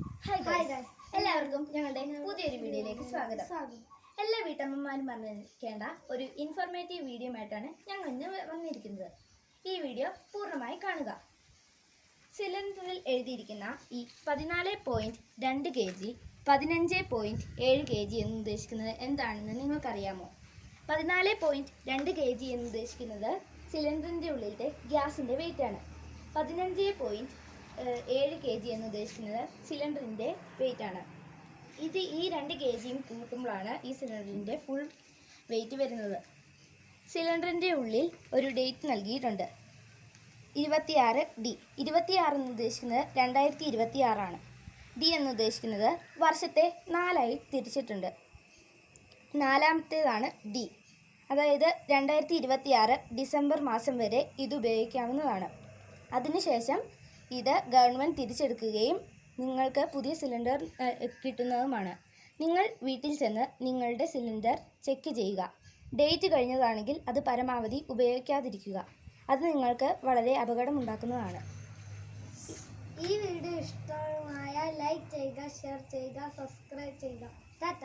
Hi. എല്ലാവർക്കും ഞങ്ങളുടെ പുതിയൊരു വീഡിയോയിലേക്ക് സ്വാഗതം. എല്ലാ വീട്ടമ്മമാരും പറഞ്ഞിരിക്കേണ്ട ഒരു ഇൻഫോർമേറ്റീവ് വീഡിയോ ആയിട്ടാണ് ഞങ്ങൾ ഇന്ന് വന്നിരിക്കുന്നത്. ഈ വീഡിയോ പൂർണമായി കാണുക. സിലിണ്ടറിൽ എഴുതിയിരിക്കുന്ന ഈ പതിനാല് പോയിന്റ് രണ്ട് കെ ജി പതിനഞ്ച് പോയിന്റ് ഏഴ് കെ ജി എന്ന് ഉദ്ദേശിക്കുന്നത് എന്താണെന്ന് നിങ്ങൾക്കറിയാമോ? പതിനാല് പോയിന്റ് രണ്ട് കെ ജി എന്ന് ഉദ്ദേശിക്കുന്നത് സിലിണ്ടറിന്റെ ഉള്ളിലത്തെ ഗ്യാസിന്റെ വെയിറ്റ് ആണ്. പതിനഞ്ച് പോയിന്റ് ഏഴ് കെ ജി എന്ന് ഉദ്ദേശിക്കുന്നത് സിലിണ്ടറിന്റെ വെയിറ്റ് ആണ്. ഇത് ഈ രണ്ട് കെ ജിയും കൂട്ടുമ്പോഴാണ് ഈ സിലിണ്ടറിന്റെ ഫുൾ വെയിറ്റ് വരുന്നത്. സിലിണ്ടറിന്റെ ഉള്ളിൽ ഒരു ഡേറ്റ് നൽകിയിട്ടുണ്ട്. ഇരുപത്തിയാറ് ഡി ഇരുപത്തിയാറ് എന്ന് ഉദ്ദേശിക്കുന്നത് രണ്ടായിരത്തി ഇരുപത്തിയാറാണ് ഡി എന്ന് ഉദ്ദേശിക്കുന്നത് വർഷത്തെ നാലായി തിരിച്ചിട്ടുണ്ട്. നാലാമത്തേതാണ് ഡി അതായത് രണ്ടായിരത്തി ഇരുപത്തിയാറ് ഡിസംബർ മാസം വരെ ഇത് ഉപയോഗിക്കാവുന്നതാണ്. അതിനുശേഷം ഇത് ഗവൺമെന്റ് തിരിച്ചെടുക്കുകയും നിങ്ങൾക്ക് പുതിയ സിലിണ്ടർ കിട്ടുന്നതുമാണ്. നിങ്ങൾ വീട്ടിൽ ചെന്ന് നിങ്ങളുടെ സിലിണ്ടർ ചെക്ക് ചെയ്യുക. ഡേറ്റ് കഴിഞ്ഞതാണെങ്കിൽ അത് പരമാവധി ഉപയോഗിക്കാതിരിക്കുക. അത് നിങ്ങൾക്ക് വളരെ അപകടമുണ്ടാക്കുന്നതാണ്. ഈ വീഡിയോ ഇഷ്ടമായ ലൈക്ക് ചെയ്യുക ഷെയർ ചെയ്യുക സബ്സ്ക്രൈബ് ചെയ്യുക. ടാറ്റ.